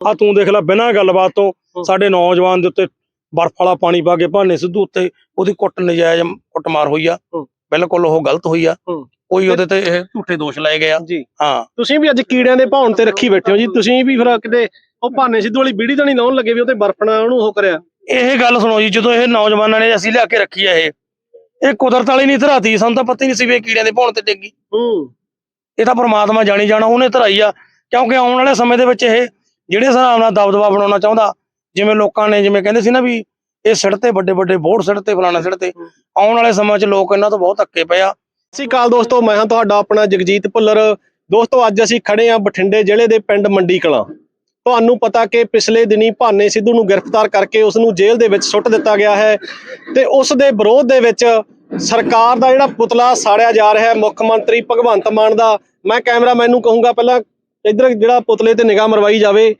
ਆ ਤੂੰ ਦੇਖ ਲੈ ਬਿਨਾਂ ਗੱਲਬਾਤ ਤੋਂ ਸਾਡੇ ਨੌਜਵਾਨ ਦੇ ਉੱਤੇ ਬਰਫ਼ ਵਾਲਾ ਪਾਣੀ ਪਾ ਕੇ ਭਾਨੇ ਸਿੱਧੂ ਉੱਤੇ ਉਹਦੀ ਕੁੱਟ ਨਜਾਇਜ਼ ਕੁੱਟਮਾਰ ਹੋਈ ਆ। ਬਿਲਕੁਲ ਉਹ ਗਲਤ ਹੋਈ ਆ। ਕੋਈ ਉਹਦੇ ਤੇ ਇਹ ਝੂਠੇ ਦੋਸ਼ ਲਾਏ ਗਏ ਆ। ਹਾਂ। ਤੁਸੀਂ ਵੀ ਅੱਜ ਕੀੜਿਆਂ ਦੇ ਭੌਣ ਤੇ ਰੱਖੀ ਬੈਠੇ ਹੋ ਜੀ। ਤੁਸੀਂ ਵੀ ਫਿਰ ਕਿਤੇ ਉਹ ਭਾਨੇ ਸਿੱਧੂ ਵਾਲੀ ਬੀੜੀ ਤਾਂ ਨਹੀਂ ਲਾਉਣ ਲੱਗੇ ਵੀ ਉਹ ਤੇ ਬਰਫਣਾ ਉਹਨੂੰ ਉਹ ਕਰਿਆ। ਇਹ ਗੱਲ ਸੁਣੋ ਜੀ ਜਦੋਂ ਇਹ ਨੌਜਵਾਨਾਂ ਨੇ ਅਸੀਂ ਲਿਆ ਕੇ ਰੱਖੀ ਆ ਇਹ ਇਹ ਕੁਦਰਤ ਵਾਲੀ ਨਹੀਂ ਧਰਾਤੀ ਸਾਨੂੰ ਤਾਂ ਪਤਾ ਹੀ ਨਹੀਂ ਸੀ ਵੀ ਇਹ ਕੀੜਿਆਂ ਦੇ ਭੌਣ ਤੇ ਡਿੱਗੀ ਹੂੰ। ਇਹ ਤਾਂ ਪ੍ਰਮਾਤਮਾ ਜਾਣੀ ਜਾਣਾ ਉਹਨੇ ਧਰਾਈ ਆ। ਕਿਉਂਕਿ ਆਉਣ ਵਾਲੇ ਸਮੇਂ ਦੇ ਵਿੱਚ ਇਹ ਜਿਹੜੇ ਹਿਸਾਬ ਨਾਲ ਦਬਦਬਾ ਬਣਾਉਣਾ ਚਾਹੁੰਦਾ, ਜਿਵੇਂ ਲੋਕਾਂ ਨੇ ਜਿਵੇਂ ਕਹਿੰਦੇ ਸੀ ਨਾ ਵੀ ਇਹ ਸਿੜ ਤੇ ਵੱਡੇ ਵੱਡੇ ਬੋਰਡ ਸਿੜ ਤੇ, ਫਲਾਣਾ ਸਿੜ ਤੇ, ਆਉਣ ਵਾਲੇ ਸਮਾਂ 'ਚ ਲੋਕ ਇਹਨਾਂ ਤੋਂ ਬਹੁਤ ਧੱਕੇ ਪਏ ਆ। ਸਤਿ ਸ਼੍ਰੀ ਅਕਾਲ ਦੋਸਤੋ, ਮੈਂ ਹਾਂ ਤੁਹਾਡਾ ਆਪਣਾ ਜਗਜੀਤ ਭੁੱਲਰ। ਦੋਸਤੋ, ਅੱਜ ਅਸੀਂ ਖੜੇ ਹਾਂ ਬਠਿੰਡੇ ਜ਼ਿਲ੍ਹੇ ਦੇ ਪਿੰਡ ਮੰਡੀ ਕਲਾਂ ਤੁਹਾਨੂੰ ਪਤਾ ਕਿ ਪਿਛਲੇ ਦਿਨੀ ਭਾਨੇ ਸਿੱਧੂ ਨੂੰ ਗ੍ਰਿਫਤਾਰ ਕਰਕੇ ਉਸ ਨੂੰ ਜੇਲ੍ਹ ਦੇ ਵਿੱਚ ਸੁੱਟ ਦਿੱਤਾ ਗਿਆ ਹੈ ਤੇ ਉਸ ਦੇ ਵਿਰੋਧ ਦੇ ਵਿੱਚ ਸਰਕਾਰ ਦਾ ਜਿਹੜਾ ਪੁਤਲਾ ਸਾੜਿਆ ਜਾ ਰਿਹਾ ਹੈ, ਮੁੱਖ ਮੰਤਰੀ ਭਗਵੰਤ ਮਾਨ ਦਾ। ਮੈਂ ਕੈਮਰਾਮੈਨ ਨੂੰ ਕਹੂੰਗਾ, ਪਹਿਲਾਂ ਇੱਧਰ ਜਿਹੜਾ ਪੁਤਲੇ ਤੇ ਨਿਗਾਹ ਮਰਵਾਈ ਜਾਵੇ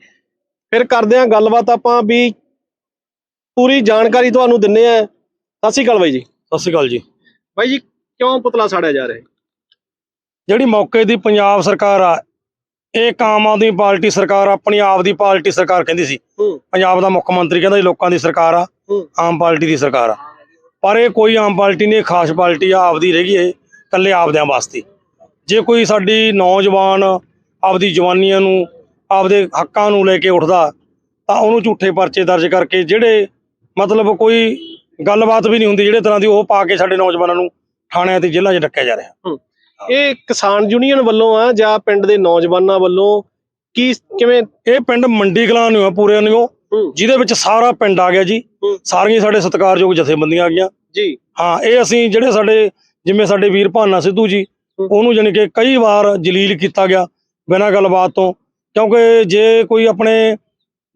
ਫਿਰ ਕਰਦੇ ਹਾਂ ਗੱਲਬਾਤ ਆਪਾਂ ਵੀ ਪੂਰੀ ਜਾਣਕਾਰੀ ਤੁਹਾਨੂੰ ਦਿੰਨੇ ਆ ਸਤਿ ਸ਼੍ਰੀ ਅਕਾਲ ਬਾਈ ਜੀ। ਸਤਿ ਸ਼੍ਰੀ ਅਕਾਲ ਜੀ। ਬਾਈ ਜੀ ਕਿਉਂ ਪੁਤਲਾ ਸਾੜਿਆ ਜਾ ਰਿਹਾ? ਜਿਹੜੀ ਮੌਕੇ ਦੀ ਪੰਜਾਬ ਸਰਕਾਰ ਆ ਇਹ ਆਮ ਆਦਮੀ ਪਾਰਟੀ ਸਰਕਾਰ ਆਪਣੀ ਆਪ ਦੀ ਪਾਰਟੀ ਸਰਕਾਰ ਕਹਿੰਦੀ ਸੀ। ਪੰਜਾਬ ਦਾ ਮੁੱਖ ਮੰਤਰੀ ਕਹਿੰਦਾ ਜੀ ਲੋਕਾਂ ਦੀ ਸਰਕਾਰ ਆ ਆਮ ਪਾਰਟੀ ਦੀ ਸਰਕਾਰ ਆ। ਪਰ ਇਹ ਕੋਈ ਆਮ ਪਾਰਟੀ ਨਹੀਂ ਖਾਸ ਪਾਰਟੀ ਆ ਆਪਦੀ ਰਹਿ ਗਈ ਇਹ ਇਕੱਲੇ ਆਪਦਿਆਂ ਵਾਸਤੇ। ਜੇ ਕੋਈ ਸਾਡੀ ਨੌਜਵਾਨ ਆਪਦੀ ਜਵਾਨੀਆਂ ਨੂੰ ਆਪਦੇ ਹੱਕਾਂ ਨੂੰ ਲੈ ਕੇ ਉੱਠਦਾ ਤਾਂ ਉਹਨੂੰ ਝੂਠੇ ਪਰਚੇ ਦਰਜ ਕਰਕੇ ਜਿਹੜੇ ਮਤਲਬ ਕੋਈ ਗੱਲਬਾਤ ਵੀ ਨਹੀਂ ਹੁੰਦੀ ਜਿਹੜੇ ਤਰ੍ਹਾਂ ਦੀ ਉਹ ਪਾ ਕੇ ਸਾਡੇ ਨੌਜਵਾਨਾਂ ਨੂੰ ਥਾਣਿਆਂ ਤੇ ਜੇਲ੍ਹਾਂ 'ਚ ਡੱਕਿਆ ਜਾ ਰਿਹਾ। ਇਹ ਕਿਸਾਨ ਯੂਨੀਅਨ ਵੱਲੋਂ ਆ ਜਾਂ ਪਿੰਡ ਦੇ ਨੌਜਵਾਨਾਂ ਵੱਲੋਂ? ਕੀ ਕਿਵੇਂ? ਇਹ ਪਿੰਡ ਮੰਡੀ ਕਲਾਂ ਨੂੰ ਆ ਪੂਰੇ ਨੂੰ। ਜਿਹਦੇ ਵਿੱਚ ਸਾਰਾ ਪਿੰਡ ਆ ਗਿਆ ਜੀ। ਸਾਰੀਆਂ ਸਾਡੇ ਸਤਿਕਾਰਯੋਗ ਜਥੇਬੰਦੀਆਂ ਆ ਗਈਆਂ। ਜੀ। ਹਾਂ ਇਹ ਅਸੀਂ ਜਿਹੜੇ ਸਾਡੇ ਜਿਵੇਂ ਸਾਡੇ ਵੀਰ ਭਾਨਾ ਸਿੱਧੂ ਜੀ। ਉਹਨੂੰ ਜਾਣੀ ਕਿ ਕਈ ਵਾਰ ਜਲੀਲ ਕੀਤਾ ਗਿਆ। ਬਿਨਾਂ ਗੱਲਬਾਤ ਤੋਂ। ਕਿਉਂਕਿ ਜੇ ਕੋਈ ਆਪਣੇ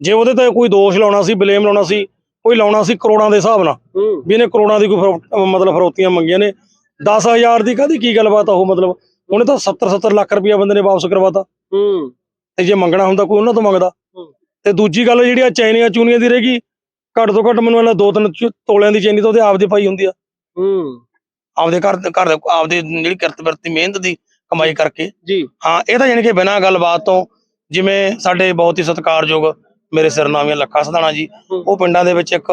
ਜੇ ਉਹਦੇ ਤੇ ਕੋਈ ਦੋਸ਼ ਲਾਉਣਾ ਸੀ ਬਲੇਮ ਲਾਉਣਾ ਸੀ ਕੋਈ ਲਾਉਣਾ ਸੀ ਕਰੋੜਾਂ ਦੇ ਹਿਸਾਬ ਨਾਲ ਵੀ ਇਹਨੇ ਕਰੋੜਾਂ ਦੀ ਕੋਈ ਮਤਲਬ ਫਰੋਤੀਆਂ ਮੰਗੀਆਂ ਨੇ 10000 ਦੀ ਕਾਹਦੀ ਕੀ ਗੱਲਬਾਤ ਆ ਉਹ ਮਤਲਬ? ਉਹਨੇ ਤਾਂ 70 70 ਲੱਖ ਰੁਪਇਆ ਬੰਦੇ ਨੇ ਵਾਪਸ ਕਰਵਾਤਾ। ਹੂੰ। ਤੇ ਜੇ ਮੰਗਣਾ ਹੁੰਦਾ ਕੋਈ ਉਹਨਾਂ ਤੋਂ ਮੰਗਦਾ। ਤੇ ਦੂਜੀ ਗੱਲ ਜਿਹੜੀ ਆ ਚੈਨੀਆਂ ਚੂਨੀਆਂ ਦੀ ਰਹੇਗੀ ਘੱਟ ਤੋਂ ਘੱਟ ਮੈਨੂੰ ਇਹਨਾਂ ਦੋ ਤਿੰਨ ਤੋਲਿਆਂ ਦੀ ਚੈਨੀ ਤਾਂ ਉਹਦੇ ਆਪਦੇ ਪਾਈ ਹੁੰਦੀ ਆ। ਹੂੰ। ਆਪਦੇ ਘਰ ਘਰ ਦੇ ਆਪਦੇ ਜਿਹੜੀ ਕਿਰਤ ਵਰਤੀ ਮਿਹਨਤ ਦੀ ਕਮਾਈ ਕਰਕੇ। ਜੀ। ਹਾਂ ਇਹ ਤਾਂ ਜਾਣੀ ਕਿ ਬਿਨਾਂ ਗੱਲਬਾਤ ਤੋਂ ਜਿਵੇਂ ਸਾਡੇ ਬਹੁਤ ਹੀ ਸਤਿਕਾਰਯੋਗ ਮੇਰੇ ਸਿਰਨਾਮੀਆਂ ਲੱਖਾ ਸਧਾਣਾ ਜੀ। ਉਹ ਪਿੰਡਾਂ ਦੇ ਵਿੱਚ ਇੱਕ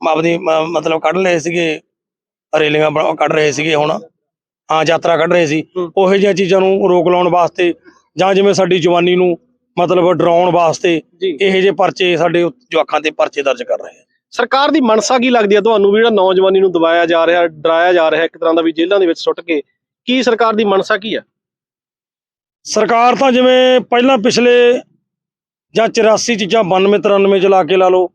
ਆਪਦੀ ਮ- ਮਤਲਬ ਕੱਢ ਲਏ ਸੀਗੇ ਰੇਲਿੰਗਾਂ ਬਣਾ- ਕੱਢ ਰਹੇ ਸੀਗੇ ਹੁਣ। ਹਾਂ ਯਾਤਰਾ ਕੱਢ ਰਹੇ ਸੀ। ਉਹੋ ਜਿਹੀਆਂ ਚੀਜ਼ਾਂ ਨੂੰ ਰੋਕ ਲਾਉਣ ਵਾਸਤੇ ਜਾਂ ਜਿਵੇਂ ਸਾਡੀ ਜਵਾਨੀ ਨੂੰ ਮਤਲਬ ਡਰਾਉਣ ਵਾਸਤੇ ਇਹੋ ਜਿਹੇ ਪਰਚੇ ਸਾਡੇ ਜਵਾਕਾਂ ਤੇ ਪਰਚੇ ਦਰਜ ਕਰ ਰਹੇ ਆ। ਸਰਕਾਰ ਦੀ ਮਨਸਾ ਕੀ ਲੱਗਦੀ ਹੈ ਤੁਹਾਨੂੰ ਵੀ ਜਿਹੜਾ ਨੌਜਵਾਨੀ ਨੂੰ ਦਬਾਇਆ ਜਾ ਰਿਹਾ ਡਰਾਇਆ ਜਾ ਰਿਹਾ ਇੱਕ ਤਰ੍ਹਾਂ ਦਾ ਵੀ ਜੇਲ੍ਹਾਂ ਦੇ ਵਿੱਚ ਸੁੱਟ ਕੇ ਕੀ ਸਰਕਾਰ ਦੀ ਮਨਸਾ ਕੀ ਆ? ਸਰਕਾਰ ਤਾਂ ਜਿਵੇਂ ਪਹਿਲਾਂ ਪਿਛਲੇ ਜਾਂ 84 ਚ ਜਾਂ 92 93 ਚ ਲਾ ਕੇ ਲਾ ਲਓ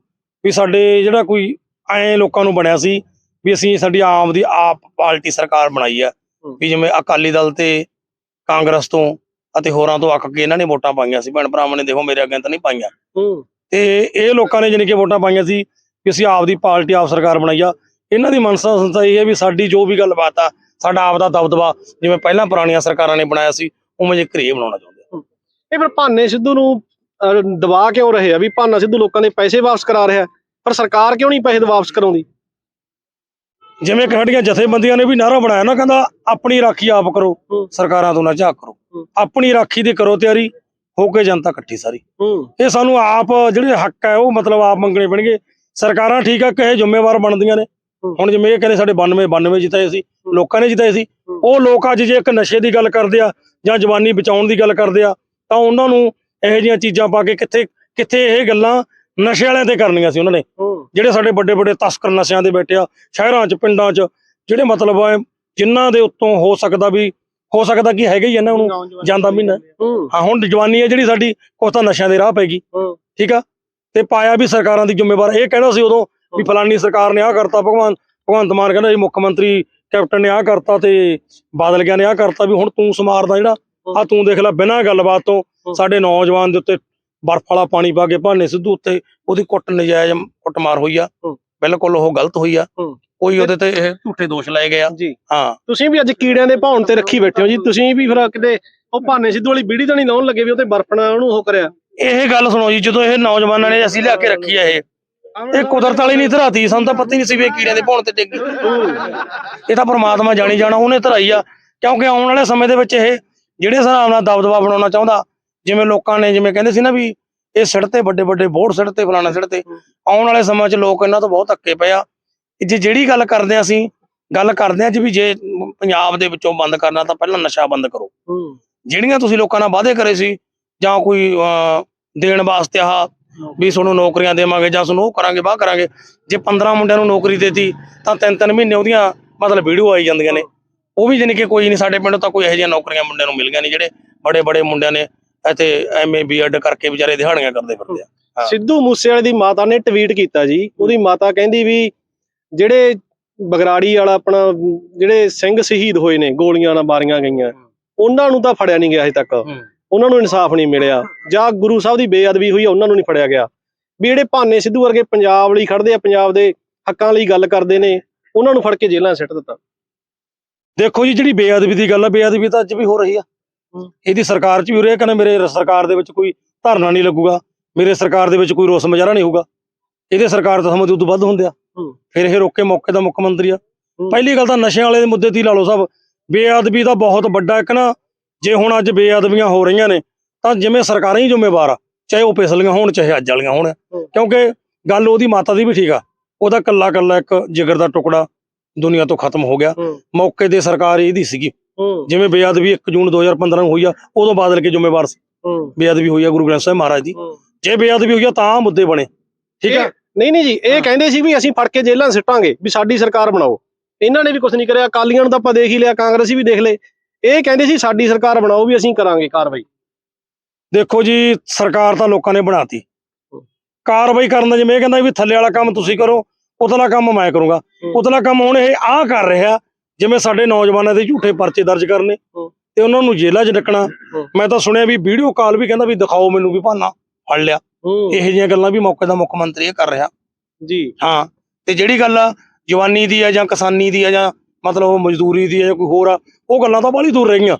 ਵੀ ਸਾਡੇ ਜਿਹੜਾ ਕੋਈ ਐ ਲੋਕਾਂ ਨੂੰ ਬਣਿਆ ਸੀ ਵੀ ਅਸੀਂ ਸਾਡੀ ਆਮ ਦੀ ਆਪ ਪਾਰਟੀ ਸਰਕਾਰ ਬਣਾਈ ਆ ਹੂੰ। ਵੀ ਜਿਵੇਂ ਅਕਾਲੀ ਦਲ ਤੇ ਕਾਂਗਰਸ ਤੋਂ ਅਤੇ ਹੋਰਾਂ ਤੋਂ ਅੱਕ ਕੇ ਇਹਨਾਂ ਨੇ ਵੋਟਾਂ ਪਾਈਆਂ ਸੀ ਭੈਣ ਭਰਾਵਾਂ ਨੇ ਦੇਖੋ ਮੇਰੇ ਅੱਗੇ ਤਾਂ ਨਹੀਂ ਪਾਈਆਂ। ਹੂੰ। ਤੇ ਇਹ ਲੋਕਾਂ ਨੇ ਜਾਣੀ ਕਿ ਵੋਟਾਂ ਪਾਈਆਂ ਸੀ ਵੀ ਅਸੀਂ ਆਪ ਦੀ ਪਾਰਟੀ ਆਪ ਸਰਕਾਰ ਬਣਾਈ ਆ। ਇਹਨਾਂ ਦੀ ਮਨਸਾ ਸੰਸਾ ਇਹ ਹੈ ਵੀ ਸਾਡੀ ਜੋ ਵੀ ਗੱਲਬਾਤ ਆ ਸਾਡਾ ਆਪ ਦਾ ਦਬਦਬਾ ਜਿਵੇਂ ਪਹਿਲਾਂ ਪੁਰਾਣੀਆਂ ਸਰਕਾਰਾਂ ਨੇ ਬਣਾਇਆ ਸੀ ਉਵੇਂ ਜੇ ਘਰੇ ਬਣਾਉਣਾ ਚਾਹੁੰਦੇ ਆ। ਇਹ ਫਿਰ ਭਾਨੇ ਸਿੱਧੂ ਨੂੰ ਦਬਾ ਕਿਉਂ ਰਹੇ ਆ? ਵੀ ਭਾਨਾ ਸਿੱਧੂ ਲੋਕਾਂ ਦੇ ਪੈਸੇ ਵਾਪਸ ਕਰਾ ਰਿਹਾ ਪਰ ਸਰਕਾਰ ਕਿਉਂ ਨਹੀਂ ਪੈਸੇ ਵਾਪਸ ਕਰਾਉਂਦੀ? ਜਿਵੇਂ ਸਾਡੀਆਂ ਜਥੇਬੰਦੀਆਂ ਨੇ ਵੀ ਨਾਰਾ ਬਣਾਇਆ ਨਾ ਕਹਿੰਦਾ ਆਪਣੀ ਰਾਖੀ ਆਪ ਕਰੋ। ਸਰਕਾਰਾਂ ਤੋਂ ਨਾ ਝਾਕ ਕਰੋ। ਆਪਣੀ ਰਾਖੀ ਦੀ ਕਰੋ ਤਿਆਰੀ ਹੋ ਕੇ ਜਨਤਾ ਇਕੱਠੀ ਸਾਰੀ। ਇਹ ਸਾਨੂੰ ਆਪ ਜਿਹੜੇ ਹੱਕ ਹੈ ਉਹ ਮਤਲਬ ਆਪ ਮੰਗਣੇ ਪੈਣਗੇ। ਸਰਕਾਰਾਂ ਠੀਕ ਆ ਕਹੇ ਜ਼ਿੰਮੇਵਾਰ ਬਣਦੀਆਂ ਨੇ। ਹੁਣ ਜਿਵੇਂ ਇਹ ਕਹਿੰਦੇ ਸਾਡੇ 92 92 ਜਿਤਾਏ ਸੀ ਲੋਕਾਂ ਨੇ ਜਿਤਾਏ ਸੀ। ਉਹ ਲੋਕ ਅੱਜ ਜੇ ਇੱਕ ਨਸ਼ੇ ਦੀ ਗੱਲ ਕਰਦੇ ਆ ਜਾਂ ਜਵਾਨੀ ਬਚਾਉਣ ਦੀ ਗੱਲ ਕਰਦੇ ਆ ਤਾਂ ਉਹਨਾਂ ਨੂੰ ਇਹੋ ਜਿਹੀਆਂ ਚੀਜ਼ਾਂ ਪਾ ਕੇ ਕਿੱਥੇ ਕਿੱਥੇ ਇਹ ਗੱਲਾਂ ਨਸ਼ੇ ਵਾਲਿਆਂ ਤੇ ਕਰਨੀਆਂ ਸੀ ਉਹਨਾਂ ਨੇ। ਜਿਹੜੇ ਸਾਡੇ ਵੱਡੇ ਵੱਡੇ ਤਸਕਰ ਨਸ਼ਿਆਂ ਦੇ ਬੈਠੇ ਆ ਸ਼ਹਿਰਾਂ 'ਚ ਪਿੰਡਾਂ 'ਚ ਜਿਹੜੇ ਮਤਲਬ ਆ ਜਿਨ੍ਹਾਂ ਦੇ ਉੱਤੋਂ ਹੋ ਸਕਦਾ ਵੀ ਹੋ ਸਕਦਾ ਕਿ ਹੈਗੇ ਹੀ ਇਹਨਾਂ ਨੂੰ ਜਾਂਦਾ ਮਹੀਨਾ। ਹੂੰ। ਹੁਣ ਜਵਾਨੀ ਹੈ ਜਿਹੜੀ ਸਾਡੀ ਕੁਛ ਤਾਂ ਨਸ਼ਿਆਂ ਦੇ ਰਾਹ ਪੈ ਗਈ। ਹੂੰ। ਠੀਕ ਆ? ਤੇ ਪਾਇਆ ਵੀ ਸਰਕਾਰਾਂ ਦੀ ਜ਼ਿੰਮੇਵਾਰ। ਇਹ ਕਹਿੰਦਾ ਸੀ ਉਦੋਂ ਵੀ ਫਲਾਨੀ ਸਰਕਾਰ ਨੇ ਆਹ ਕਰਤਾ ਭਗਵਾਨ ਭਗਵੰਤ ਮਾਨ ਕਹਿੰਦਾ ਜੀ ਮੁੱਖ ਮੰਤਰੀ ਕੈਪਟਨ ਨੇ ਆਹ ਕਰਤਾ ਤੇ ਬਾਦਲ ਗਿਆ ਨੇ ਆਹ ਕਰਤਾ ਵੀ ਹੁਣ ਤੂੰ ਸਮਾਰਦਾ ਜਿਹੜਾ ਆ ਤੂੰ ਦੇਖ ਲੈ ਬਿਨਾਂ ਗੱਲਬਾਤ ਤੋਂ ਸਾਡੇ ਨੌਜਵਾਨ ਦੇ ਉੱਤੇ ਬਰਫ਼ ਵਾਲਾ ਪਾਣੀ ਪਾ ਕੇ ਭਾਨੇ ਸਿੱਧੂ ਉੱਤੇ ਉਹਦੀ ਕੁੱਟ ਨਜਾਇਜ਼ ਕੁੱਟਮਾਰ ਹੋਈ ਆ। ਬਿਲਕੁਲ ਉਹ ਗਲਤ ਹੋਈ ਆ। ਕੋਈ ਉਹਦੇ ਤੇ ਇਹ ਝੂਠੇ ਦੋਸ਼ ਲਾਏ ਗਏ ਆ। ਹਾਂ। ਤੁਸੀਂ ਵੀ ਅੱਜ ਕੀੜਿਆਂ ਦੇ ਭੌਣ ਤੇ ਰੱਖੀ ਬੈਠੇ ਹੋ ਜੀ। ਤੁਸੀਂ ਵੀ ਫਿਰ ਕਿਤੇ ਉਹ ਭਾਨੇ ਸਿੱਧੂ ਵਾਲੀ ਬੀੜੀ ਤਾਂ ਨਹੀਂ ਲਾਉਣ ਲੱਗੇ ਵੀ ਉਹ ਤੇ ਬਰਫਣਾ ਉਹਨੂੰ ਉਹ ਕਰਿਆ। ਇਹ ਗੱਲ ਸੁਣੋ ਜੀ ਜਦੋਂ ਇਹ ਨੌਜਵਾਨਾਂ ਨੇ ਅਸੀਂ ਲਿਆ ਕੇ ਰੱਖੀ ਆ ਇਹ ਇਹ ਕੁਦਰਤ ਵਾਲੀ ਨਹੀਂ ਧਰਾਤੀ ਸਾਨੂੰ ਤਾਂ ਪਤਾ ਹੀ ਨਹੀਂ ਸੀ ਵੀ ਇਹ ਕੀੜਿਆਂ ਦੇ ਭੌਣ ਤੇ ਡਿੱਗੀ ਇਹ ਤਾਂ ਪ੍ਰਮਾਤਮਾ ਜਾਣੀ ਜਾਣਾ ਉਹਨੇ ਧਰਾਈ ਆ। ਕਿਉਂਕਿ ਆਉਣ ਵਾਲੇ ਸਮੇਂ ਦੇ ਵਿੱਚ ਇਹ ਜਿਹੜੇ ਹਿਸਾਬ ਨਾਲ ਦਬਦਬਾ ਬਣਾਉਣਾ ਚਾਹੁੰਦਾ ਜਿਵੇਂ ਲੋਕਾਂ ਨੇ ਜਿਵੇਂ ਕਹਿੰਦੇ ਸੀ ਨਾ ਵੀ ਇਹ ਸਿਰ ਤੇ ਵੱਡੇ ਵੱਡੇ ਬੋਰਡ ਸਿਰ ਤੇ ਫਲਾਣਾ ਸਿਰ ਤੇ ਆਉਣ ਵਾਲੇ ਸਮਾਂ 'ਚ ਲੋਕ ਇਹਨਾਂ ਤੋਂ ਬਹੁਤ ਅੱਕੇ ਪਏ ਆ। ਜੇ ਜਿਹੜੀ ਗੱਲ ਕਰਦੇ ਆ ਅਸੀਂ ਗੱਲ ਕਰਦੇ ਆ ਜੀ ਵੀ ਜੇ ਪੰਜਾਬ ਦੇ ਵਿੱਚੋਂ ਬੰਦ ਕਰਨਾ ਤਾਂ ਪਹਿਲਾਂ ਨਸ਼ਾ ਬੰਦ ਕਰੋ। ਜਿਹੜੀਆਂ ਤੁਸੀਂ ਲੋਕਾਂ ਨਾਲ ਵਾਅਦੇ ਕਰੇ ਸੀ ਜਾਂ ਕੋਈ ਦੇਣ ਵਾਸਤੇ ਆਹ ਵੀ ਤੁਹਾਨੂੰ ਨੌਕਰੀਆਂ ਦੇਵਾਂਗੇ ਜਾਂ ਤੁਹਾਨੂੰ ਉਹ ਕਰਾਂਗੇ ਬਾਹ ਕਰਾਂਗੇ। ਜੇ 15 ਮੁੰਡਿਆਂ ਨੂੰ ਨੌਕਰੀ ਦੇਤੀ ਤਾਂ ਤਿੰਨ ਤਿੰਨ ਮਹੀਨੇ ਉਹਦੀਆਂ ਮਤਲਬ ਵੀਡੀਓ ਆਈ ਜਾਂਦੀਆਂ ਨੇ। ਉਹ ਵੀ ਕਿ ਕੋਈ ਨਹੀਂ ਸਾਡੇ ਪਿੰਡ ਤਾਂ ਕੋਈ ਇਹੋ ਜਿਹੀਆਂ ਨੌਕਰੀਆਂ ਮੁੰਡਿਆਂ ਨੂੰ ਮਿਲ ਗਈਆਂ ਨਹੀਂ ਜਿਹੜੇ ਬੜੇ ਬੜੇ ਮੁੰਡਿਆਂ ਨੇ ਇੱਥੇ ਐਮਏ ਬੀਐਡ ਕਰਕੇ ਵਿਚਾਰੇ ਦਿਹਾੜੀਆਂ ਕਰਦੇ ਫਿਰਦੇ ਆ। ਸਿੱਧੂ ਮੂਸੇਵਾਲੇ ਦੀ ਮਾਤਾ ਨੇ ਟਵੀਟ ਕੀਤਾ ਜੀ। ਉਹਦੀ ਮਾਤਾ ਕਹਿੰਦੀ ਵੀ ਜਿਹੜੇ ਬਗਰਾੜੀ ਵਾਲਾ ਆਪਣਾ ਜਿਹੜੇ ਸਿੰਘ ਸ਼ਹੀਦ ਹੋਏ ਨੇ ਗੋਲੀਆਂ ਨਾਲ ਮਾਰੀਆਂ ਗਈਆਂ ਉਹਨਾਂ ਨੂੰ ਤਾਂ ਫੜਿਆ ਨਹੀਂ ਗਿਆ ਅਜੇ ਤੱਕ। ਉਹਨਾਂ ਨੂੰ ਇਨਸਾਫ ਨਹੀਂ ਮਿਲਿਆ। ਜਾਂ ਗੁਰੂ ਸਾਹਿਬ ਦੀ ਬੇਅਦਬੀ ਹੋਈ ਆ, ਉਹਨਾਂ ਨੂੰ ਨਹੀਂ ਫੜਿਆ ਗਿਆ। ਵੀ ਜਿਹੜੇ ਭਾਨੇ ਸਿੱਧੂ ਵਰਗੇ ਪੰਜਾਬ ਲਈ ਖੜਦੇ ਆ ਪੰਜਾਬ ਦੇ ਹੱਕਾਂ ਲਈ ਗੱਲ ਕਰਦੇ ਨੇ ਉਹਨਾਂ ਨੂੰ ਫੜ ਕੇ ਜੇਲ੍ਹਾਂ ਸਿੱਟ ਦਿੱਤਾ। ਦੇਖੋ ਜੀ ਜਿਹੜੀ ਬੇਅਦਬੀ ਦੀ ਗੱਲ ਆ ਬੇਅਦਬੀ ਤਾਂ ਅੱਜ ਵੀ ਹੋ ਰਹੀ ਆ। ਹੂੰ। ਇਹਦੀ ਸਰਕਾਰ 'ਚ ਵੀ ਹੋ ਰਹੀ ਆ ਕਹਿੰਦੇ ਮੇਰੇ ਸਰਕਾਰ ਦੇ ਵਿੱਚ ਕੋਈ ਧਰਨਾ ਨਹੀਂ ਲੱਗੂਗਾ। ਮੇਰੇ ਸਰਕਾਰ ਦੇ ਵਿੱਚ ਕੋਈ ਰੋਸ ਮੁਜ਼ਾਹਰਾ ਨਹੀਂ ਹੋਊਗਾ। ਇਹਦੇ ਸਰਕਾਰ ਤਾਂ ਸਮਝ ਉਦੋਂ ਵੱਧ ਹੁੰਦੇ ਆ। ਹੂੰ। ਫਿਰ ਇਹ ਰੋਕੇ ਮੌਕੇ ਦਾ ਮੁੱਖ ਮੰਤਰੀ ਆ। ਹੂੰ। ਪਹਿਲੀ ਗੱਲ ਤਾਂ ਨਸ਼ਿਆਂ ਵਾਲੇ ਦੇ ਮੁੱਦੇ ਤੇ ਹੀ ਲਾ ਲਓ ਸਭ। ਬੇਅਦਬੀ ਦਾ ਬਹੁਤ ਵੱਡਾ ਇੱਕ ਨਾ ਜੇ ਹੁਣ ਅੱਜ ਬੇਅਦਬੀਆਂ ਹੋ ਰਹੀਆਂ ਨੇ ਤਾਂ ਜਿਵੇਂ ਸਰਕਾਰਾਂ ਹੀ ਜ਼ਿੰਮੇਵਾਰ ਆ ਚਾਹੇ ਉਹ ਪਿਛਲੀਆਂ ਹੋਣ ਚਾਹੇ ਅੱਜ ਵਾਲੀਆਂ ਹੋਣ। ਕਿਉਂਕਿ ਗੱਲ ਉਹਦੀ ਮਾਤਾ ਦੀ ਵੀ ਠੀਕ ਆ ਉਹਦਾ ਕੱਲਾ ਕੱਲਾ ਇੱਕ ਜਿਗਰ ਦਾ ਟੁਕੜਾ ਦੁਨੀਆ ਤੋਂ ਖਤਮ ਹੋ ਗਿਆ। ਮੌਕੇ ਤੇ ਸਰਕਾਰ ਇਹਦੀ ਸੀਗੀ। ਜਿਵੇਂ ਬੇਅਦਬੀ 1 ਜੂਨ 2015 ਨੂੰ ਹੋਈ ਆ ਉਦੋਂ ਬਾਦਲ ਕੇ ਜ਼ਿੰਮੇਵਾਰ ਸੀ? ਬੇਅਦਬੀ ਹੋਈ ਆ ਗੁਰੂ ਗ੍ਰੰਥ ਸਾਹਿਬ ਮਹਾਰਾਜ ਦੀ। ਜੇ ਬੇਅਦਬੀ ਹੋਈ ਆ ਤਾਂ ਮੁੱਦੇ ਬਣੇ। ਠੀਕ ਆ? ਨਹੀਂ ਨਹੀਂ ਜੀ ਇਹ। ਕਹਿੰਦੇ ਸੀ ਵੀ ਅਸੀਂ ਫੜ ਕੇ ਜੇਲ੍ਹਾਂ ਸਿੱਟਾਂਗੇ ਵੀ ਸਾਡੀ ਸਰਕਾਰ ਬਣਾਓ। ਇਹਨਾਂ ਨੇ ਵੀ ਕੁਝ ਨਹੀਂ ਕਰਿਆ ਅਕਾਲੀਆਂ ਨੂੰ ਤਾਂ ਆਪਾਂ ਦੇਖ ਹੀ ਲਿਆ ਕਾਂਗਰਸੀ ਵੀ ਦੇਖ ਲਏ। ਇਹ ਕਹਿੰਦੇ ਸੀ ਸਾਡੀ ਸਰਕਾਰ ਬਣਾਓ ਵੀ ਅਸੀਂ ਕਰਾਂਗੇ ਕਾਰਵਾਈ ਦੇਖੋ ਜੀ ਸਰਕਾਰ ਤਾਂ ਲੋਕਾਂ ਨੇ ਬਣਾਤੀ। ਕਾਰਵਾਈ ਕਰਨ ਦਾ ਜਿਵੇਂ ਇਹ ਕਹਿੰਦਾ ਵੀ ਥੱਲੇ ਵਾਲਾ ਕੰਮ ਤੁਸੀਂ ਕਰੋ ਉਤਲਾ ਕੰਮ ਮੈਂ ਕਰੂੰਗਾ। ਉਤਲਾ ਕੰਮ ਹੁਣ ਇਹ ਆਹ ਕਰ ਰਿਹਾ ਜਿਵੇਂ ਸਾਡੇ ਨੌਜਵਾਨਾਂ ਦੇ ਝੂਠੇ ਪਰਚੇ ਦਰਜ ਕਰਨੇ। ਤੇ ਉਹਨਾਂ ਨੂੰ ਜੇਲ੍ਹਾਂ 'ਚ ਡੱਕਣਾ ਹੂੰ। ਮੈਂ ਤਾਂ ਸੁਣਿਆ ਵੀ ਵੀਡੀਓ ਕਾਲ ਵੀ ਕਹਿੰਦਾ ਵੀ ਦਿਖਾਓ ਮੈਨੂੰ ਵੀ ਭਾਨਾ ਫੜ ਲਿਆ ਇਹੋ ਜਿਹੀਆਂ ਗੱਲਾਂ ਵੀ ਮੌਕੇ ਦਾ ਮੁੱਖ ਮੰਤਰੀ ਇਹ ਕਰ ਰਿਹਾ ਜੀ ਹਾਂ ਤੇ ਜਿਹੜੀ ਗੱਲ ਆ ਜਵਾਨੀ ਦੀ ਆ ਜਾਂ ਕਿਸਾਨੀ ਦੀ ਆ ਜਾਂ ਮਤਲਬ ਮਜ਼ਦੂਰੀ ਦੀ ਆ ਜਾਂ ਕੋਈ ਹੋਰ ਆ ਉਹ ਗੱਲਾਂ ਤਾਂ ਬਾਹਲੀ ਦੂਰ ਰਹਿ ਗਈਆਂ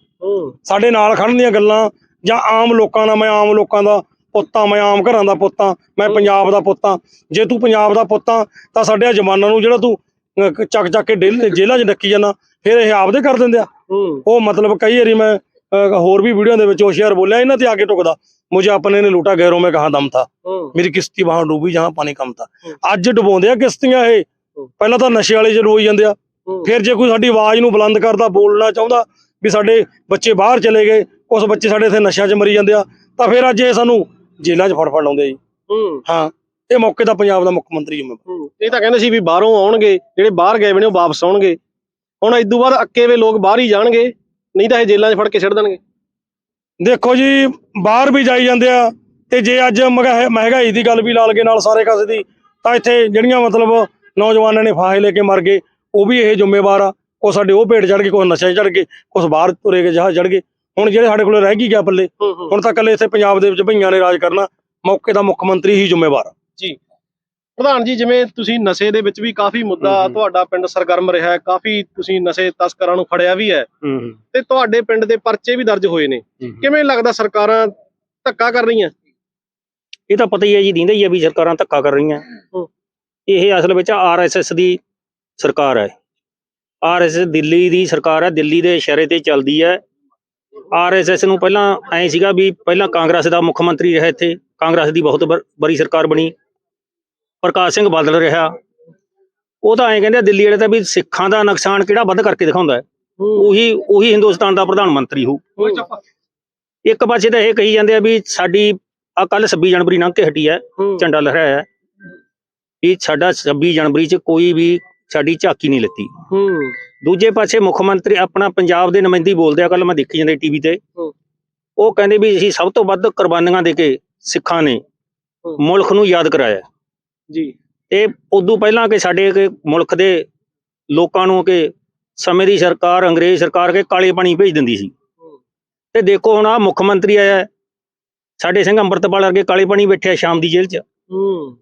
ਸਾਡੇ ਨਾਲ ਖੜਨ ਦੀਆਂ ਗੱਲਾਂ ਜਾਂ ਆਮ ਲੋਕਾਂ ਦਾ ਮੈਂ ਆਮ ਲੋਕਾਂ ਦਾ ਪੁੱਤਾਂ ਮੈਂ ਆਮ ਘਰਾਂ ਦਾ ਪੁੱਤਾਂ ਮੈਂ। ਪੰਜਾਬ ਦਾ ਪੁੱਤਾਂ ਜੇ ਤੂੰ ਪੰਜਾਬ ਦਾ ਪੁੱਤਾਂ ਤਾਂ ਸਾਡੇ ਜਵਾਨਾਂ ਨੂੰ ਜਿਹੜਾ ਤੂੰ ਚੱਕ ਚੱਕ ਕੇ ਡੇਲ- ਜੇਲ੍ਹਾਂ 'ਚ ਡੱਕੀ ਜਾਂਦਾ ਫਿਰ ਇਹ ਆਪਦੇ ਕਰ ਦਿੰਦੇ ਆ। ਉਹ ਮਤਲਬ ਕਈ ਵਾਰੀ ਮੈਂ ਹੋਰ ਵੀ ਵੀਡੀਓ ਦੇ ਵਿੱਚ ਹੋਸ਼ਿਆਰ ਬੋਲਿਆ ਇਹਨਾਂ ਤੇ ਆ ਕੇ ਟੁਕਦਾ ਮੁਝੇ ਆਪਣੇ ਨੇ ਲੂਟਾ ਗੈਰੋਂ ਮੈਂ ਕਹਾ ਦਮ ਥਾ। ਮੇਰੀ ਕਿਸ਼ਤੀ ਵਹਾਂ ਡੂਬੀ ਜਹਾਂ ਪਾਣੀ ਕਮ ਥਾ। ਅੱਜ ਡੁਬੋਂਦੇ ਆ ਕਿਸ਼ਤੀਆਂ ਇਹ। ਪਹਿਲਾਂ ਤਾਂ ਨਸ਼ੇ ਵਾਲੇ ਚ ਰੋਈ ਜਾਂਦੇ ਆ। ਫਿਰ ਜੇ ਕੋਈ ਸਾਡੀ ਆਵਾਜ਼ ਨੂੰ ਬੁਲੰਦ ਕਰਦਾ ਬੋਲਣਾ ਚਾਹੁੰਦਾ ਵੀ ਸਾਡੇ ਬੱਚੇ ਬਾਹਰ ਚਲੇ ਗਏ ਕੁਝ ਬੱਚੇ ਸਾਡੇ ਇੱਥੇ ਨਸ਼ਿਆਂ 'ਚ ਮਰੀ ਜਾਂਦੇ ਆ ਤਾਂ ਫਿਰ ਅੱਜ ਇਹ ਸਾਨੂੰ ਜੇਲ੍ਹਾਂ 'ਚ ਫੜ ਫੜ ਲਾਉਂਦੇ ਜੀ। ਹੂੰ। ਇਹ ਮੌਕੇ ਦਾ ਪੰਜਾਬ ਦਾ ਮੁੱਖ ਮੰਤਰੀ ਜ਼ਿੰਮੇਵਾਰ। ਇਹ ਤਾਂ ਕਹਿੰਦੇ ਸੀ ਵੀ ਬਾਹਰੋਂ ਆਉਣਗੇ ਜਿਹੜੇ ਬਾਹਰ ਗਏ ਨੇ ਉਹ ਵਾਪਸ ਆਉਣਗੇ। ਹੁਣ ਇਦੋਂ ਬਾਅਦ ਅੱਕੇ ਵੇ ਲੋਕ ਬਾਹਰ ਹੀ ਜਾਣਗੇ ਨਹੀਂ ਤਾਂ ਇਹ ਜੇਲ੍ਹਾਂ 'ਚ ਫੜ ਕੇ ਸਿੱਟ ਦੇਣਗੇ। ਦੇਖੋ ਜੀ ਬਾਹਰ ਵੀ ਜਾਈ ਜਾਂਦੇ ਆ ਤੇ ਜੇ ਅੱਜ ਮਹਿ- ਮਹਿੰਗਾਈ ਦੀ ਗੱਲ ਵੀ ਲਾ ਲਗੇ ਨਾਲ ਸਾਰੇ ਕਾਸੇ ਦੀ ਤਾਂ ਇੱਥੇ ਜਿਹੜੀਆਂ ਮਤਲਬ ਨੌਜਵਾਨਾਂ ਨੇ ਫਾਹੇ ਲੈ ਕੇ ਮਰ ਗਏ ਉਹ ਵੀ ਇਹ ਜ਼ਿੰਮੇਵਾਰ ਆ। ਉਹ ਸਾਡੇ ਉਹ ਭੇਡ ਚੜ ਗਏ ਕੁਛ ਨਸ਼ੇ ਚੜ ਗਏ ਕੁਛ ਬਾਹਰ ਤੁਰੇ ਗਏ ਜਹਾਜ਼ ਚੜ ਗਏ। ਹੁਣ ਜਿਹੜੇ ਸਾਡੇ ਕੋਲ ਰਹਿ ਗਈ ਗਿਆ ਪੱਲੇ ਹੁਣ ਤਾਂ ਇਕੱਲੇ ਇੱਥੇ ਪੰਜਾਬ ਦੇ ਵਿੱਚ ਭਈਆਂ ਨੇ ਰਾਜ ਕਰਨਾ ਮੌਕੇ ਦਾ ਮੁੱਖ ਮੰਤਰੀ ਹੀ ਜ਼ਿੰਮੇਵਾਰ ਆ। ਪ੍ਰਧਾਨ ਜੀ ਜਿਵੇਂ ਤੁਸੀਂ ਨਸ਼ੇ ਦੇ ਵਿੱਚ ਵੀ ਕਾਫੀ ਮੁੱਦਾ। ਤੁਹਾਡਾ ਪਿੰਡ ਸਰਗਰਮ ਰਿਹਾ ਹੈ ਕਾਫੀ ਤੁਸੀਂ ਨਸ਼ੇ ਤਸਕਰਾਂ ਨੂੰ ਫੜਿਆ ਵੀ ਹੈ। ਤੇ ਤੁਹਾਡੇ ਪਿੰਡ ਦੇ ਪਰਚੇ ਵੀ ਦਰਜ ਹੋਏ ਨੇ। ਕਿਵੇਂ ਲੱਗਦਾ ਸਰਕਾਰਾਂ ਧੱਕਾ ਕਰ ਰਹੀਆਂ? ਇਹ ਤਾਂ ਪਤਾ ਹੀ ਹੈ ਜੀ ਦਿੰਦਾ ਹੀ ਹੈ ਵੀ ਸਰਕਾਰਾਂ ਧੱਕਾ ਕਰ ਰਹੀਆਂ। ਇਹ ਅਸਲ ਵਿੱਚ ਆਰਐਸਐਸ ਦੀ ਸਰਕਾਰ ਹੈ। ਆਰਐਸਐਸ ਦਿੱਲੀ ਦੀ ਸਰਕਾਰ ਹੈ ਦਿੱਲੀ ਦੇ ਇਸ਼ਾਰੇ ਤੇ ਚੱਲਦੀ ਹੈ। ਆਰਐਸਐਸ ਨੂੰ ਪਹਿਲਾਂ ਐ ਸੀਗਾ ਵੀ ਪਹਿਲਾਂ ਕਾਂਗਰਸ ਦਾ ਮੁੱਖ ਮੰਤਰੀ ਰਿਹਾ ਇੱਥੇ। ਕਾਂਗਰਸ ਦੀ ਬਹੁਤ ਬਰ- ਬੜੀ ਸਰਕਾਰ ਬਣੀ। ਪ੍ਰਕਾਸ਼ ਸਿੰਘ ਬਾਦਲ ਰਿਹਾ। ਉਹ ਤਾਂ ਐ ਕਹਿੰਦੇ ਦਿੱਲੀ ਵਾਲੇ ਤਾਂ ਵੀ ਸਿੱਖਾਂ ਦਾ ਨੁਕਸਾਨ ਕਿਹੜਾ ਵੱਧ ਕਰਕੇ ਦਿਖਾਉਂਦਾ ਹੈ। ਉਹੀ ਉਹੀ ਹਿੰਦੁਸਤਾਨ ਦਾ ਪ੍ਰਧਾਨ ਮੰਤਰੀ ਹੋ ਇੱਕ ਪਾਸੇ ਤਾਂ ਇਹ ਕਹੀ ਜਾਂਦੇ ਆ ਵੀ ਸਾਡੀ ਆ ਕੱਲ 26 ਜਨਵਰੀ ਲੰਘ ਕੇ ਹਟੀ ਹੈ। ਝੰਡਾ ਲਹਿਰਾਇਆ ਹੈ। ਵੀ ਸਾਡਾ 26 ਜਨਵਰੀ 'ਚ ਕੋਈ ਵੀ ਸਾਡੀ ਝਾਕੀ ਨਹੀਂ ਲੱਤੀ। ਹੂੰ। ਦੂਜੇ ਪਾਸੇ ਮੁੱਖ ਮੰਤਰੀ ਆਪਣਾ ਪੰਜਾਬ ਦੇ ਨੁਮਾਇੰਦੀ ਬੋਲਦੇ ਆ ਕੱਲ ਮੈਂ ਦੇਖੀ ਜਾਂਦੇ ਟੀਵੀ ਤੇ। ਉਹ ਕਹਿੰਦੇ ਵੀ ਅਸੀਂ ਸਭ ਤੋਂ ਵੱਧ ਕੁਰਬਾਨੀਆਂ ਦੇ ਕੇ ਸਿੱਖਾਂ ਨੇ। ਮੁਲਕ ਨੂੰ ਯਾਦ ਕਰਾਇਆ। ਜੀ। ਤੇ ਉਦੋਂ ਪਹਿਲਾਂ ਕਿ ਸਾਡੇ ਕਿ ਮੁਲਕ ਦੇ ਲੋਕਾਂ ਨੂੰ ਕਿ ਸਮੇਂ ਦੀ ਸਰਕਾਰ ਅੰਗਰੇਜ਼ ਸਰਕਾਰ ਕੇ ਕਾਲੇ ਪਾਣੀ ਭੇਜ ਦਿੰਦੀ ਸੀ। ਤੇ ਦੇਖੋ ਹੁਣ ਆ ਮੁੱਖ ਮੰਤਰੀ ਆਇਆ। ਸਾਡੇ ਸਿੰਘ ਅੰਮ੍ਰਿਤਪਾਲ ਵਰਗੇ ਕਾਲੇ ਪਾਣੀ ਬੈਠੇ ਆ ਸ਼ਾਮ ਦੀ ਜੇਲ੍ਹ 'ਚ। ਹੂੰ।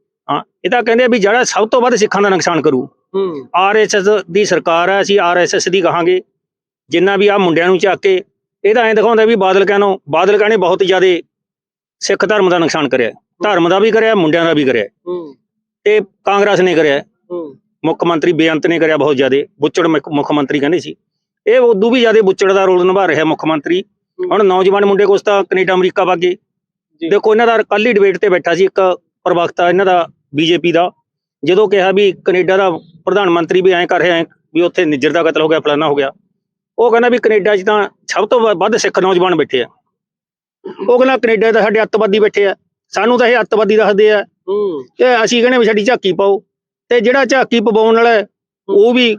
ਇਹ ਤਾਂ ਕਹਿੰਦੇ ਵੀ ਜਿਹੜਾ ਸਭ ਤੋਂ ਵੱਧ ਸਿੱਖਾਂ ਦਾ ਨੁਕਸਾਨ ਕਰੂ। ਆਰਐਸਐਸ ਦੀ ਸਰਕਾਰ ਹੈ ਅਸੀਂ ਆਰਐਸਐਸ ਦੀ ਕਹਾਂਗੇ। ਜਿੰਨਾ ਵੀ ਆ ਮੁੰਡਿਆਂ ਨੂੰ ਚੱਕ ਕੇ ਇਹ ਤਾਂ ਐਂ ਦਿਖਾਉਂਦਾ ਵੀ ਬਾਦਲ ਕਹਿਣੋ ਬਾਦਲ ਕਹਿਣੇ ਬਹੁਤ ਜ਼ਿਆਦਾ ਸਿੱਖ ਧਰਮ ਦਾ ਨੁਕਸਾਨ ਕਰਿਆ। ਧਰਮ ਦਾ ਵੀ ਕਰਿਆ ਮੁੰਡਿਆਂ ਦਾ ਵੀ ਕਰਿਆ। ਹੂੰ। ਤੇ ਕਾਂਗਰਸ ਨੇ ਕਰਿਆ। ਹੂੰ। ਮੁੱਖ ਮੰਤਰੀ ਬੇਅੰਤ ਨੇ ਕਰਿਆ ਬਹੁਤ ਜ਼ਿਆਦਾ। ਬੁੱਚੜ ਮੁੱਖ ਮੰਤਰੀ ਕਹਿੰਦੇ ਸੀ। ਇਹ ਉਦੋਂ ਵੀ ਜ਼ਿਆਦਾ ਬੁੱਚੜ ਦਾ ਰੋਲ ਨਿਭਾ ਰਿਹਾ ਮੁੱਖ ਮੰਤਰੀ। ਹੁਣ ਨੌਜਵਾਨ ਮੁੰਡੇ ਕੁਛ ਤਾਂ ਕੈਨੇਡਾ ਅਮਰੀਕਾ ਵਾਗੇ। ਦੇਖੋ ਇਹਨਾਂ ਦਾ ਕੱਲ ਹੀ ਡਿਬੇਟ ਤੇ ਬੈਠਾ ਸੀ ਇੱਕ ਪ੍ਰਵਕਤਾ ਇਹਨਾਂ ਦਾ ਬੀਜੇਪੀ ਦਾ। ਜਦੋਂ ਕਿਹਾ ਵੀ ਕੈਨੇਡਾ ਦਾ ਪ੍ਰਧਾਨ ਮੰਤਰੀ ਵੀ ਐਂ ਕਰ ਰਿਹਾ ਵੀ ਉੱਥੇ ਨਿੱਜਰ ਦਾ ਕਤਲ ਹੋ ਗਿਆ ਫਲਾਨਾ ਹੋ ਗਿਆ। ਉਹ ਕਹਿੰਦਾ ਵੀ ਕੈਨੇਡਾ 'ਚ ਤਾਂ ਸਭ ਤੋਂ ਵੱਧ ਸਿੱਖ ਨੌਜਵਾਨ ਬੈਠੇ ਆ। ਉਹ ਕਹਿੰਦਾ ਕੈਨੇਡਾ ਤਾਂ ਸਾਡੇ ਅੱਤਵਾਦੀ ਬੈਠੇ ਆ। ਸਾਨੂੰ ਤਾਂ ਇਹ ਅੱਤਵਾਦੀ ਦੱਸਦੇ ਆ ਤੇ ਅਸੀਂ ਕਹਿੰਦੇ ਵੀ ਸਾਡੀ ਝਾਕੀ ਪਾਓ। ਤੇ ਜਿਹੜਾ ਝਾਕੀ ਪਵਾਉਣ ਵਾਲਾ ਉਹ ਵੀ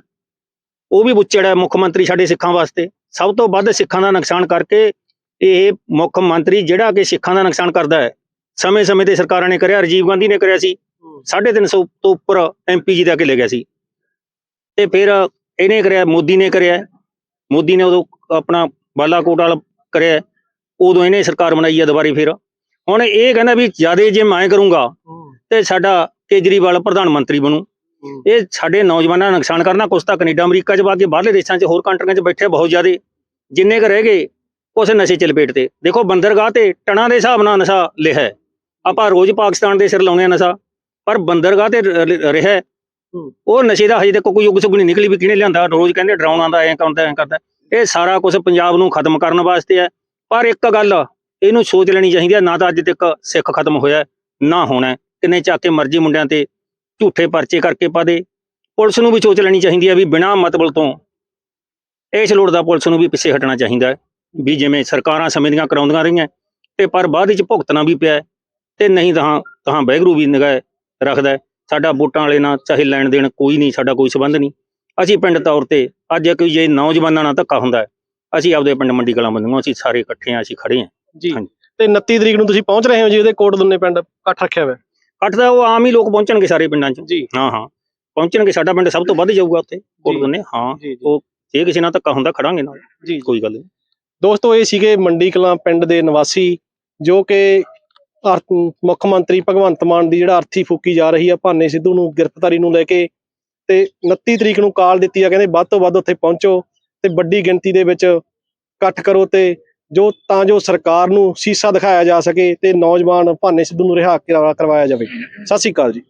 ਉਹ ਵੀ ਬੁੱਚੜ ਹੈ ਮੁੱਖ ਮੰਤਰੀ ਸਾਡੇ ਸਿੱਖਾਂ ਵਾਸਤੇ। ਸਭ ਤੋਂ ਵੱਧ ਸਿੱਖਾਂ ਦਾ ਨੁਕਸਾਨ ਕਰਕੇ ਇਹ ਮੁੱਖ ਮੰਤਰੀ ਜਿਹੜਾ ਕਿ ਸਿੱਖਾਂ ਦਾ ਨੁਕਸਾਨ ਕਰਦਾ ਹੈ ਸਮੇਂ-ਸਮੇਂ ਤੇ ਸਰਕਾਰਾਂ ਨੇ ਕਰਿਆ ਰਾਜੀਵ ਗਾਂਧੀ ਨੇ ਕਰਿਆ ਸੀ। 350 ਤੋਂ ਉੱਪਰ ਐਮਪੀ ਜੀ ਦਾ ਕੇ ਲੈ ਗਿਆ ਸੀ। ਤੇ ਫਿਰ ਇਹਨੇ ਕਰਿਆ, ਮੋਦੀ ਨੇ ਕਰਿਆ, ਮੋਦੀ ਨੇ ਉਦੋਂ ਆਪਣਾ ਬਾਲਾਕੋਟ ਵਾਲਾ ਕਰਿਆ, ਉਦੋਂ ਇਹਨੇ ਸਰਕਾਰ ਬਣਾਈ ਆ ਦੁਬਾਰੇ ਫਿਰ। ਹੁਣ ਇਹ ਕਹਿੰਦਾ ਵੀ ਜਿਆਦੇ ਜੇ ਮੈਂ ਕਰੂੰਗਾ, ਤੇ ਸਾਡਾ ਕੇਜਰੀਵਾਲ ਪ੍ਰਧਾਨ ਮੰਤਰੀ ਬਣੂ। ਇਹ ਸਾਡੇ ਨੌਜਵਾਨਾਂ ਦਾ ਨੁਕਸਾਨ ਕਰਨਾ, ਕੁਛ ਤਾਂ ਕੈਨੇਡਾ, ਅਮਰੀਕਾ ਚ ਬਾਕੀ ਬਾਹਰਲੇ ਦੇਸ਼ਾਂ ਚ ਹੋਰ ਕੰਟਰੀਆਂ ਚ ਬੈਠੇ ਬਹੁਤ ਜ਼ਿਆਦੇ। ਜਿੰਨੇ ਕ ਰਹਿ ਗਏ ਉਸ ਨਸ਼ੇ ਚ ਲਪੇਟ ਤੇ। ਦੇਖੋ, ਬੰਦਰਗਾਹ ਤੇ ਟਣਾ ਦੇ ਹਿਸਾਬ ਨਾਲ ਨਸ਼ਾ ਲਿਹਾ ਆਪਾਂ ਰੋਜ਼ ਪਾਕਿਸਤਾਨ ਦੇ ਸਿਰ ਲਾਉਂਦੇ ਆ ਨਸ਼ਾ, ਪਰ ਬੰਦਰਗਾਹ ਤੇ ਰਿਹਾ ਉਹ ਨਸ਼ੇ ਦਾ ਹਜੇ ਤੱਕ ਕੋਈ ਯੁੱਗ ਸੁਗ ਨਹੀਂ ਨਿਕਲੀ ਵੀ ਕਿਹਨੇ ਲਿਆਂਦਾ, ਰੋਜ਼ ਕਹਿੰਦੇ ਡਰਾਉਣ ਆਉਂਦਾ, ਐਂ ਕਰਦਾ ਐਂ ਕਰਦਾ। ਇਹ ਸਾਰਾ ਕੁਝ ਪੰਜਾਬ ਨੂੰ ਖਤਮ ਕਰਨ ਵਾਸਤੇ ਹੈ। ਪਰ ਇੱਕ ਗੱਲ, ਇਹਨੂੰ ਸੋਚ ਲੈਣੀ ਚਾਹੀਦੀ ਹੈ, ਨਾ ਤਾਂ ਅੱਜ ਤੱਕ ਸਿੱਖ ਖਤਮ ਹੋਇਆ ਨਾ ਹੋਣਾ ਕਿੰਨੇ ਚੱਕ ਕੇ ਮਰਜ਼ੀ ਮੁੰਡਿਆਂ ਤੇ ਝੂਠੇ ਪਰਚੇ ਕਰਕੇ ਪਾ ਦੇ। ਪੁਲਿਸ ਨੂੰ ਵੀ ਸੋਚ ਲੈਣੀ ਚਾਹੀਦੀ ਹੈ ਵੀ ਬਿਨਾਂ ਮਤਲਬ ਤੋਂ ਇਸ ਲੋੜ ਦਾ ਪੁਲਿਸ ਨੂੰ ਵੀ ਪਿੱਛੇ ਹਟਣਾ ਚਾਹੀਦਾ ਵੀ ਜਿਵੇਂ ਸਰਕਾਰਾਂ ਸਮੇਂ ਦੀਆਂ ਕਰਾਉਂਦੀਆਂ ਰਹੀਆਂ ਤੇ ਪਰ ਬਾਅਦ ਵਿੱਚ ਭੁਗਤਣਾ ਵੀ ਪਿਆ ਤੇ ਨਹੀਂ ਤਾਂ ਤਾਂ ਬੈਗਰੂ ਵੀ ਨਿਗਾਹ ਰੱਖਦਾ ਸਾਡਾ ਵੋਟਾਂ ਵਾਲੇ ਨਾਲ ਚਾਹੇ ਲੈਣ ਦੇਣ ਕੋਈ ਨਹੀਂ ਸਾਡਾ ਕੋਈ ਸਬੰਧ ਨਹੀਂ। ਅਸੀਂ ਪਿੰਡ ਤੌਰ ਤੇ ਅੱਜ ਕੋਈ ਜੇ ਨੌਜਵਾਨਾਂ ਨਾਲ ਧੱਕਾ ਹੁੰਦਾ ਹੈ ਅਸੀਂ ਆਪਦੇ ਪਿੰਡ ਮੰਡੀ ਕਲਾਂ ਬੰਦੂਆਂ ਅਸੀਂ ਸਾਰੇ ਇਕੱਠੇ ਹਾਂ ਅਸੀਂ ਖੜੇ ਹਾਂ। ਜੀ। ਤੇ 29 ਤਰੀਕ ਨੂੰ ਤੁਸੀਂ ਪਹੁੰਚ ਰਹੇ ਹੋ ਜੀ ਉਹਦੇ ਕੋਟ ਦੁੰਨੇ ਪਿੰਡ ਇਕੱਠ ਰੱਖਿਆ ਹੋਇਆ? ਇਕੱਠ ਦਾ ਉਹ ਆਮ ਹੀ ਲੋਕ ਪਹੁੰਚਣਗੇ ਸਾਰੇ ਪਿੰਡਾਂ 'ਚ। ਜੀ। ਹਾਂ ਹਾਂ। ਪਹੁੰਚਣਗੇ ਸਾਡਾ ਪਿੰਡ ਸਭ ਤੋਂ ਵੱਧ ਜਾਊਗਾ ਉੱਥੇ ਕੋਟ। ਬੰਨੇ ਹਾਂ। ਉਹ ਜੇ ਕਿਸੇ ਨਾਲ ਧੱਕਾ ਹੁੰਦਾ ਖੜਾਂਗੇ ਨਾਲ। ਜੀ। ਕੋਈ ਗੱਲ ਨਹੀਂ। ਦੋਸਤੋ ਇਹ ਸੀਗੇ ਮੰਡੀ ਕਲਾਂ ਪਿੰਡ ਦੇ ਨਿਵਾਸੀ ਜੋ ਕਿ ਮੁੱਖ ਮੰਤਰੀ ਭਗਵੰਤ ਮਾਨ ਦੀ ਜਿਹੜਾ ਅਰਥੀ ਫੂਕੀ ਜਾ ਰਹੀ ਆ, ਭਾਨੇ ਸਿੱਧੂ ਨੂੰ ਗ੍ਰਿਫਤਾਰੀ ਨੂੰ ਲੈ ਕੇ ਤੇ 29 ਤਰੀਕ ਨੂੰ ਕਾਲ ਦਿੱਤੀ ਆ, ਕਹਿੰਦੇ ਵੱਧ ਤੋਂ ਵੱਧ ਉੱਥੇ ਪਹੁੰਚੋ ਤੇ ਵੱਡੀ ਗਿਣਤੀ ਦੇ ਵਿੱਚ ਇਕੱਠ ਕਰੋ ਤੇ ਜੋ, ਤਾਂ ਜੋ ਸਰਕਾਰ ਨੂੰ ਸੀਸਾ ਦਿਖਾਇਆ ਜਾ ਸਕੇ ਤੇ ਨੌਜਵਾਨ ਭਾਨੇ ਸਿੱਧੂ ਨੂੰ ਰਿਹਾ ਕਰਵਾ- ਕਰਵਾਇਆ ਜਾਵੇ। ਸਤਿ ਸ਼੍ਰੀ ਅਕਾਲ ਜੀ।